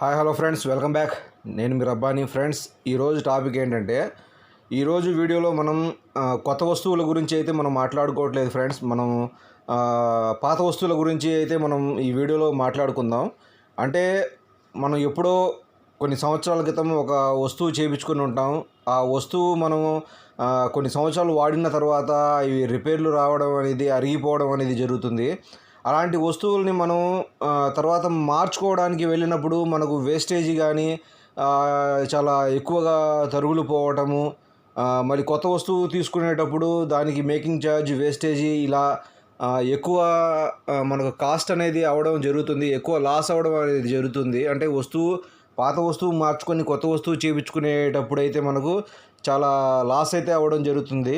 Hi hello friends welcome back. నేను మీ Rabbani. Friends ఈరోజు టాపిక్ ఏంటంటే ఈరోజు వీడియోలో మనం కొత్త వస్తువుల గురించి అయితే మనం మాట్లాడుకోవట్లేదు ఫ్రెండ్స్. మనం పాత వస్తువుల గురించి అయితే మనం ఈ వీడియోలో మాట్లాడుకుందాం. అంటే మనం ఎప్పుడో కొన్ని సంవత్సరాల క్రితం ఒక వస్తువు చేయించుకుని ఉంటాం. ఆ వస్తువు మనం కొన్ని సంవత్సరాలు వాడిన తర్వాత ఇవి రిపేర్లు రావడం అనేది అరిగిపోవడం అనేది జరుగుతుంది. అలాంటి వస్తువుల్ని మనం తర్వాత మార్చుకోవడానికి వెళ్ళినప్పుడు మనకు వేస్టేజ్ కానీ చాలా ఎక్కువగా తరుగులు పోవటము మరి కొత్త వస్తువు తీసుకునేటప్పుడు దానికి మేకింగ్ ఛార్జ్ వేస్టేజీ ఇలా ఎక్కువ మనకు కాస్ట్ అనేది అవడం జరుగుతుంది ఎక్కువ లాస్ అవడం అనేది జరుగుతుంది. అంటే వస్తువు పాత వస్తువు మార్చుకొని కొత్త వస్తువు చేయించుకునేటప్పుడు అయితే మనకు చాలా లాస్ అయితే అవ్వడం జరుగుతుంది.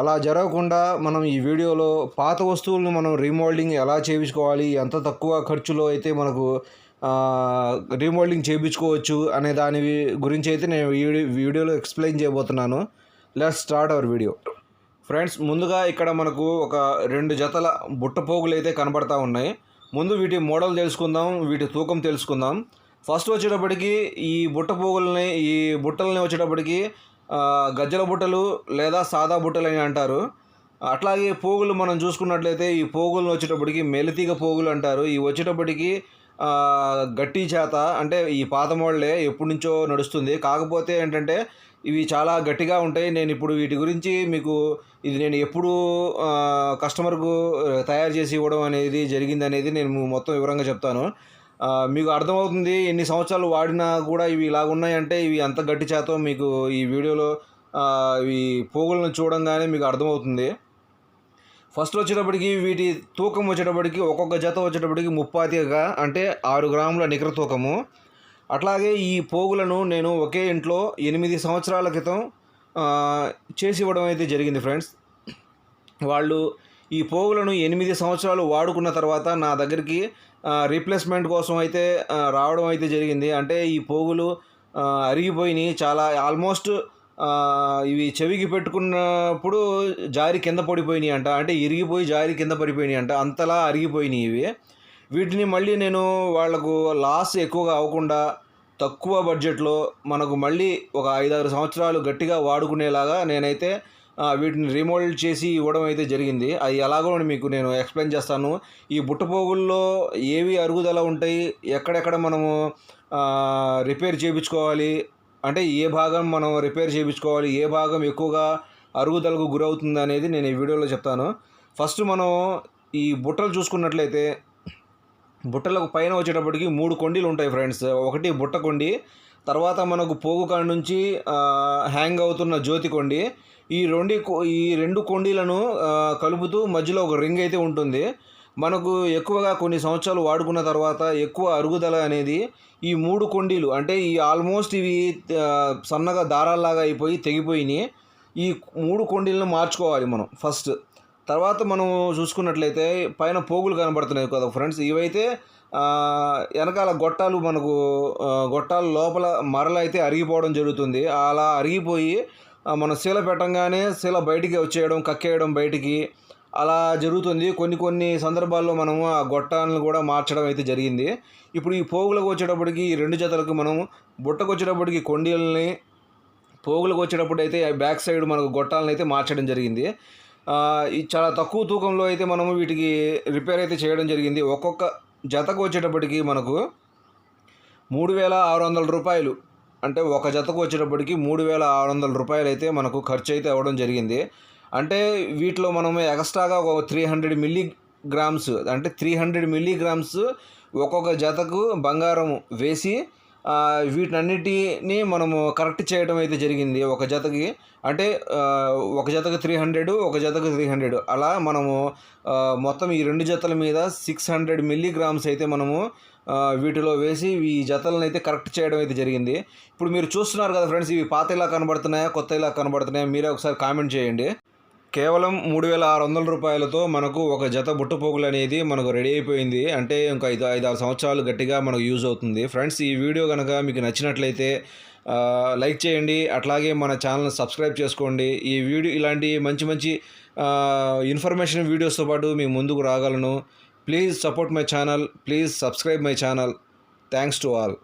అలా జరగకుండా మనం ఈ వీడియోలో పాత వస్తువులను మనం రీమోల్డింగ్ ఎలా చేయించుకోవాలి ఎంత తక్కువ ఖర్చులో అయితే మనకు రీమోల్డింగ్ చేయించుకోవచ్చు అనే దాని గురించి అయితే నేను వీడియో వీడియోలో ఎక్స్ప్లెయిన్ చేయబోతున్నాను. Let start our video friends ముందుగా ఇక్కడ మనకు ఒక రెండు జతల బుట్టపోగులు అయితే కనబడతా ఉన్నాయి. ముందు వీటి మోడల్ తెలుసుకుందాం వీటి తూకం తెలుసుకుందాం. ఫస్ట్ వచ్చేటప్పటికి ఈ బుట్టపోగుల్ని ఈ బుట్టలని వచ్చేటప్పటికి గజ్జల బుట్టలు లేదా సాదా బుట్టలు అని అంటారు. అట్లాగే పోగులు మనం చూసుకున్నట్లయితే ఈ పోగులు వచ్చేటప్పటికి మెలితీగ పోగులు అంటారు. ఇవి వచ్చేటప్పటికి గట్టి చేత అంటే ఈ పాత ఎప్పటి నుంచో నడుస్తుంది. కాకపోతే ఏంటంటే ఇవి చాలా గట్టిగా ఉంటాయి. నేను ఇప్పుడు వీటి గురించి మీకు ఇది నేను ఎప్పుడు కస్టమర్కు తయారు చేసి ఇవ్వడం అనేది జరిగింది అనేది నేను మొత్తం వివరంగా చెప్తాను. మీకు అర్థమవుతుంది ఎన్ని సంవత్సరాలు వాడినా కూడా ఇవి ఇలాగ ఉన్నాయంటే ఇవి అంత గట్టి చేతో మీకు ఈ వీడియోలో ఇవి పోగులను చూడంగానే మీకు అర్థమవుతుంది. ఫస్ట్ వచ్చేటప్పటికి వీటి తూకం వచ్చేటప్పటికి ఒక్కొక్క జత వచ్చేటప్పటికి ముప్పాతిగా అంటే ఆరు గ్రాముల నికర తూకము. అట్లాగే ఈ పోగులను నేను ఒకే ఇంట్లో ఎనిమిది సంవత్సరాల క్రితం చేసి ఇవ్వడం అయితే జరిగింది ఫ్రెండ్స్. వాళ్ళు ఈ పోగులను ఎనిమిది సంవత్సరాలు వాడుకున్న తర్వాత నా దగ్గరికి రీప్లేస్మెంట్ కోసం అయితే రావడం అయితే జరిగింది. అంటే ఈ పోగులు అరిగిపోయినాయి. చాలా ఆల్మోస్ట్ ఇవి చెవికి పెట్టుకున్నప్పుడు జారి కింద పడిపోయినాయి అంట. అంటే ఇరిగిపోయి జారి కింద పడిపోయినాయి అంట. అంతలా అరిగిపోయినాయి ఇవి. వీటిని మళ్ళీ నేను వాళ్ళకు లాస్ ఎక్కువగా అవ్వకుండా తక్కువ బడ్జెట్లో మనకు మళ్ళీ ఒక ఐదారు సంవత్సరాలు గట్టిగా వాడుకునేలాగా నేనైతే వీటిని రిమోల్డ్ చేసి ఇవ్వడం అయితే జరిగింది. అది ఎలాగో మీకు నేను ఎక్స్ప్లెయిన్ చేస్తాను. ఈ బుట్టపోగుల్లో ఏవి అరుగుదల ఉంటాయి ఎక్కడెక్కడ మనము రిపేర్ చేయించుకోవాలి అంటే ఏ భాగం మనం రిపేర్ చేయించుకోవాలి ఏ భాగం ఎక్కువగా అరుగుదలకు గురవుతుంది అనేది నేను ఈ వీడియోలో చెప్తాను. ఫస్ట్ మనం ఈ బుట్టలు చూసుకున్నట్లయితే బుట్టలకు పైన వచ్చేటప్పటికి మూడు కొండీలు ఉంటాయి ఫ్రెండ్స్ ఒకటి బుట్ట కొండి తర్వాత మనకు పోగు కాడ నుంచి హ్యాంగ్ అవుతున్న జ్యోతి కొండి ఈ రెండు ఈ రెండు కొండీలను కలుపుతూ మధ్యలో ఒక రింగ్ అయితే ఉంటుంది. మనకు ఎక్కువగా కొన్ని సంవత్సరాలు వాడుకున్న తర్వాత ఎక్కువ అరుగుదల అనేది ఈ మూడు కొండీలు అంటే ఈ ఆల్మోస్ట్ ఇవి సన్నగా దారాల్లాగా అయిపోయి తెగిపోయినాయి. ఈ మూడు కొండీలను మార్చుకోవాలి మనం ఫస్ట్. తర్వాత మనం చూసుకున్నట్లయితే పైన పోగులు కనబడుతున్నాయి కదా ఫ్రెండ్స్. ఇవైతే వెనకాల గొట్టాలు మనకు గొట్టాలు గొట్టాల లోపల మరల అయితే అరిగిపోవడం జరుగుతుంది. అలా అరిగిపోయి మనం శీల పెట్టంగానే శీల బయటికి వచ్చేయడం కక్కేయడం బయటికి అలా జరుగుతుంది. కొన్ని కొన్ని సందర్భాల్లో మనము ఆ గొట్టాలను కూడా మార్చడం అయితే జరిగింది. ఇప్పుడు ఈ పోగులకు వచ్చేటప్పటికి ఈ రెండు జతలకు మనం బుట్టకు వచ్చేటప్పటికి కొండీలని పోగులకు వచ్చేటప్పుడు అయితే బ్యాక్ సైడ్ మనకు గొట్టాలను అయితే మార్చడం జరిగింది. ఈ చాలా తక్కువ తూకంలో అయితే మనము వీటికి రిపేర్ అయితే చేయడం జరిగింది. ఒక్కొక్క జతకు వచ్చేటప్పటికి మనకు మూడు వేల ఆరు వందల రూపాయలు అంటే ఒక జతకు వచ్చేటప్పటికి మూడు వేల ఆరు వందల రూపాయలు అయితే మనకు ఖర్చు అయితే అవ్వడం జరిగింది. అంటే వీటిలో మనం ఎక్స్ట్రాగా ఒక త్రీ హండ్రెడ్ మిల్లీ గ్రామ్స్ అంటే త్రీ హండ్రెడ్ మిల్లీ గ్రామ్స్ ఒక్కొక్క జతకు బంగారం వేసి వీటన్నిటిని మనము కరెక్ట్ చేయడం అయితే జరిగింది ఒక జతకి. అంటే ఒక జతకు త్రీ హండ్రెడ్ ఒక జతకు త్రీ హండ్రెడ్. అలా మనము మొత్తం ఈ రెండు జతల మీద సిక్స్ హండ్రెడ్ మిల్లీ గ్రామ్స్ అయితే మనము వీటిలో వేసి ఈ జతలను అయితే కరెక్ట్ చేయడం అయితే జరిగింది. ఇప్పుడు మీరు చూస్తున్నారు కదా ఫ్రెండ్స్ ఇవి పాత ఇలా కనబడుతున్నాయా కొత్త ఇలా కనబడుతున్నాయా మీరే ఒకసారి కామెంట్ చేయండి. కేవలం మూడు వేల ఆరు వందల రూపాయలతో మనకు ఒక జత బుట్టపోగులు అనేది మనకు రెడీ అయిపోయింది. అంటే ఇంకా ఐదు ఐదు ఆరు సంవత్సరాలు గట్టిగా మనకు యూజ్ అవుతుంది. ఫ్రెండ్స్ ఈ వీడియో కనుక మీకు నచ్చినట్లయితే లైక్ చేయండి. అట్లాగే మన ఛానల్ని సబ్స్క్రైబ్ చేసుకోండి. ఈ వీడియో ఇలాంటి మంచి మంచి ఇన్ఫర్మేషన్ వీడియోస్తో పాటు మీ ముందుకు రాగలను. Please support my channel. Please subscribe my channel. Thanks to all.